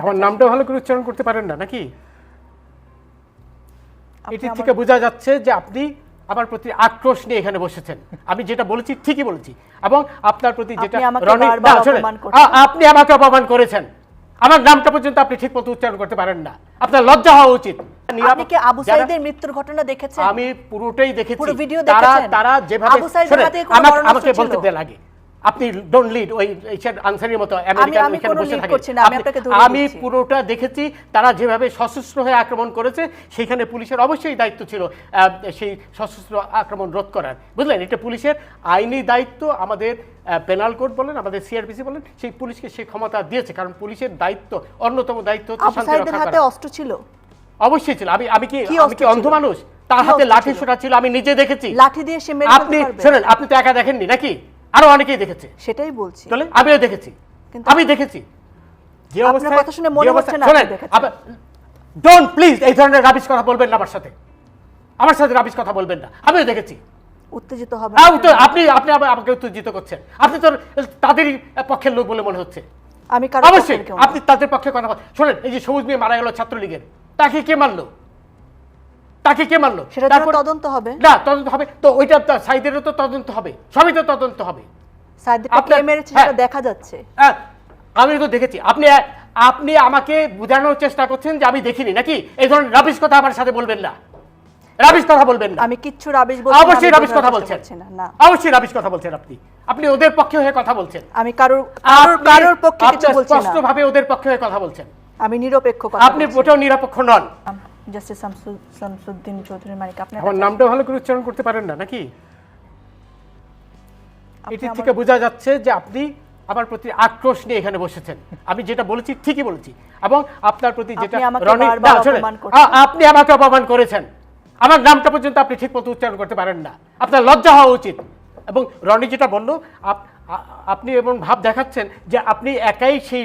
আমার নামটা ভালো করে উচ্চারণ করতে পারেন না নাকি? এটি থেকে বোঝা যাচ্ছে যে আপনি আমার প্রতি আক্রোশ নিয়ে এখানে বসেছেন। আমি যেটা বলেছি ঠিকই বলেছি। এবং আপনার প্রতি যেটা আপনি আমাকে অপমান আপনি আমাকে অপমান করেছেন। আমার নামটা পর্যন্ত আপনি ঠিক মতো উচ্চারণ করতে পারেন না। আপনার লজ্জা হওয়া উচিত। আপনি কি আবু সাইদের মৃত্যুর ঘটনা দেখেছেন? আমি পুরোটাই দেখেছি। পুরো ভিডিও তারা দেখেছেন? তারা যেভাবে আমাকে বলতে ছিল? আপনি ডোন্ট লিড ওই আনসারের মতো আমি। পুরোটা দেখেছি তারা যেভাবে সশস্ত্র হয়ে আক্রমণ করেছে সেখানে পুলিশের অবশ্যই দায়িত্ব ছিল সেই সশস্ত্র আক্রমণ রোধ করার। বুঝলেন? এটা পুলিশের আইনি দায়িত্ব আমাদের পেনাল কোড বলেন আমাদের সিআরপিসি বলেন সেই পুলিশকে সেই ক্ষমতা দিয়েছে কারণ পুলিশের দায়িত্ব অন্যতম দায়িত্ব হচ্ছে অস্ত্র ছিল। অবশ্যই ছিল। আমি আমি কি আমি কি অন্ধ মানুষ? তার হাতে লাঠি ছোটা ছিল আমি নিজে দেখেছি। লাঠি দিয়ে সে মেরে আপনি শোনেন আপনি তো একা দেখেননি নাকি? আরও অনেকেই দেখেছে। সেটাই বলছি। চলে আমিও দেখেছি। আমি দেখেছি। যে অবস্থায় কথা শুনে মনে হচ্ছে না ডোন্ট প্লিজ এই ধরনের রাবিশ কথা বলবেন না আমার সাথে। আমার সাথে রাবিশ কথা বলবেন না। আমিও দেখেছি। উত্তেজিত হবে তো আপনি আপনি আমাকে উত্তেজিত করছেন। আপনি তো তাদেরই পক্ষের লোক বলে মনে হচ্ছে। আমি অবশ্যই। আপনি তাদের পক্ষে কথা বল- শোনেন এই যে সবুজ মেয়ে মারা গেল ছাত্রলীগের। তাকে কে মারলো? তাকে কে মারলো? সেটা তারপর- তদন্ত হবে। না তদন্ত হবে। তো ওইটা সাইদেরও তো তদন্ত হবে। সবই তো তদন্ত হবে। হ্যাঁ। সেটা দেখা যাচ্ছে। আমি তো দেখেছি। আপনি আপনি আমাকে বোঝানোর চেষ্টা করছেন যে আমি দেখিনি নাকি? এই ধরনের রাবিশ কথা আমার সাথে বলবেন না। রাবিশ কথা বলবেন না। আমি কিচ্ছু রাবিশ বলছি অবশ্যই রাবিশ কথা বলছেন। না অবশ্যই রাবিশ কথা বলছেন আপনি। আপনি ওদের পক্ষে হয়ে কথা বলছেন। আমি কারোর কারোর কারোর পক্ষে কিছু বলছি না। স্পষ্টভাবে ওদের পক্ষে হয়ে কথা বলছেন। আমি নিরপেক্ষ কথা আপনি ওটাও নিরপেক্ষ নন। জাস্টিস শামসুদ্দিন চৌধুরী মানিক আপনার আমার নামটা ভালো করে উচ্চারণ করতে পারেন না নাকি? আপনি এটি থেকে বোঝা যাচ্ছে যে আপনি আমার প্রতি আক্রোশ নিয়ে এখানে বসেছেন। আমি যেটা বলেছি ঠিকই বলেছি। এবং আপনার প্রতি যেটা আপনি আমাকে অপমান করছেন। আপনি আমাকে অপমান করেছেন। আমার নামটা পর্যন্ত আপনি ঠিক মতো উচ্চারণ করতে পারেন না। আপনার লজ্জা হওয়া উচিত। এবং রনি যেটা বলল আপনি এমন ভাব দেখাচ্ছেন যে আপনি একাই সেই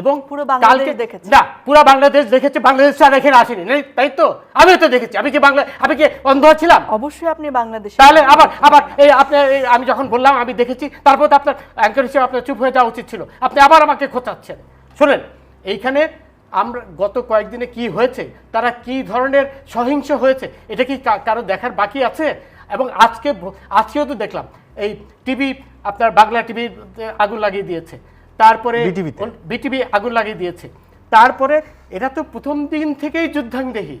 এবং পুরো বাংলাদেশ দেখেছে। না পুরো বাংলাদেশ দেখেছে বাংলাদেশ আর এখানে আসেনি। নাই, তাই তো? আমিও তো দেখেছি। আমি কি বাংলা আমি কি অন্ধ ছিলাম? অবশ্যই আপনি বাংলাদেশ তাহলে আবার আবার এই আপনার আমি যখন বললাম আমি দেখেছি তারপর আপনার অ্যাঙ্কার হিসেবে আপনার চুপ হয়ে যাওয়া উচিত ছিল। আপনি আবার আমাকে খোঁচাচ্ছেন। শোনেন এইখানে আমরা গত কয়েকদিনে কি হয়েছে তারা কি ধরনের সহিংস হয়েছে এটা কি কারও দেখার বাকি আছে? এবং আজকে আজকেও তো দেখলাম এই টিভি আপনার বাংলা টিভি আগুন লাগিয়ে দিয়েছে। তারপরে। বিটিভি আগুন লাগিয়ে দিয়েছে তারপরে এটা তো প্রথম দিন থেকেই যুদ্ধাংদেহী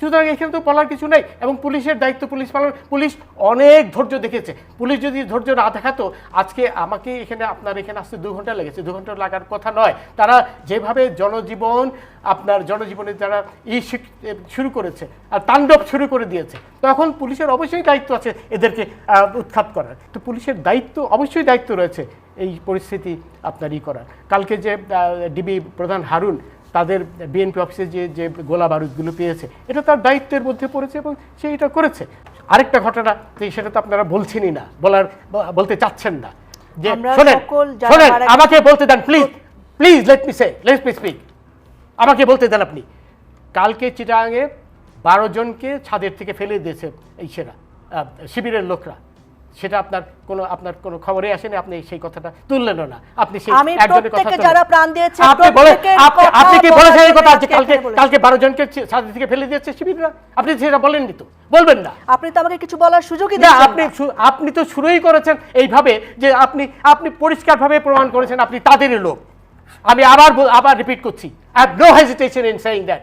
সুতরাং এখানে তো বলার কিছু নেই এবং পুলিশের দায়িত্ব পুলিশ পালন পুলিশ অনেক ধৈর্য দেখেছে পুলিশ যদি ধৈর্য না দেখাতো, আজকে আমাকে এখানে আপনার এখানে আসতে দু ঘণ্টা লেগেছে। দু ঘণ্টা লাগার কথা নয়। তারা যেভাবে জনজীবন, আপনার জনজীবনে যারা ই শুরু করেছে আর তাণ্ডব শুরু করে দিয়েছে, তখন পুলিশের অবশ্যই দায়িত্ব আছে এদেরকে উৎখাত করার। তো পুলিশের দায়িত্ব, অবশ্যই দায়িত্ব রয়েছে এই পরিস্থিতি আপনার ই করার। কালকে যে ডিবি প্রধান হারুন তাদের বিএনপি অফিসে যে যে গোলা বারুদগুলো পেয়েছে এটা তার দায়িত্বের মধ্যে পড়েছে এবং সে এটা করেছে। আরেকটা ঘটনা সেটা তো আপনারা বলছেনই না বলার বলতে চাচ্ছেন না। যে শোনেন শোনেন আমাকে বলতে দেন please please let me say let me speak আমাকে বলতে দেন আপনি কালকে চিটাঙে বারো জনকে ছাদের থেকে ফেলে দিয়েছে এই সেরা শিবিরের লোকরা। সেটা আপনার কোনো আপনার কোনো খবরে আসেনি আপনি সেই কথাটা তুললেনও না। আপনি সেই একজনের কথা যারা প্রাণ দিয়েছে আপনি বলে আপনি কি বলেছেন এই কথা? যে আজকে কালকে কালকে বারো জনকে ছি- ছাদ থেকে ফেলে দিয়েছে শিবিররা? আপনি সেটা বলেননি তো। বলবেন না। আপনি তো আমাকে কিছু বলার সুযোগই না আপনি আপনি তো শুরুই করেছেন এইভাবে যে আপনি আপনি পরিষ্কারভাবে প্রমাণ করেছেন আপনি তাদেরই লোক। আমি আবার আবার রিপিট করছি। I have no hesitation in saying that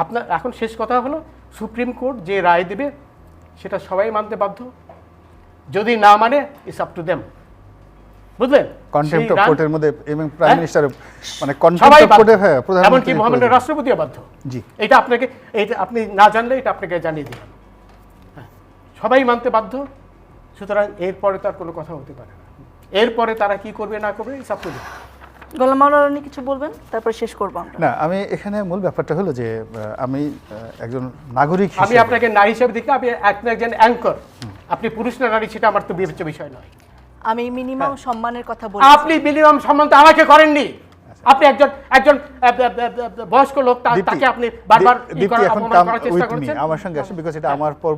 আপনার এখন শেষ কথা হলো সুপ্রিম কোর্ট যে রায় দেবে সেটা সবাই মানতে বাধ্য। যদি না মানে ইটস আপ টু দেম বুঝলেন? কন্টেম্প্ট অফ কোর্টের মধ্যে এবং প্রাইম? মিনিস্টার মানে সবাই অফ বাধ্য। কোর্টের এমনকি মহামান্য রাষ্ট্রপতিও বাধ্য। জি। এটা আপনাকে এটা আপনি না জানলে এটা আপনাকে জানিয়ে দিলাম। হ্যাঁ, সবাই মানতে বাধ্য। সুতরাং এরপরে তার কোনো কথা হতে পারে না। এরপরে তারা কি করবে না করবে it's up to them Golam Maulana কিছু বলবেন? তারপর শেষ করব আমরা। না আমি এখানে মূল ব্যাপারটা হলো যে আমি একজন নাগরিক আমি আপনাকে নারী হিসেবে দেখি একজন অ্যাঙ্কর। আপনি পুরুষ না নারী সেটা আমার তো বিবেচ্য বিষয় নয়। আমি মিনিমাম সম্মানের কথা বলি আপনি মিনিমাম সম্মান তো আমাকে করেননি। আপনি একজন একজন বয়স্ক লোক তাকে আপনি বারবার ই করার অপমান করার চেষ্টা করেছেন? আমার সঙ্গে আসে বিকজ এটা আমার পর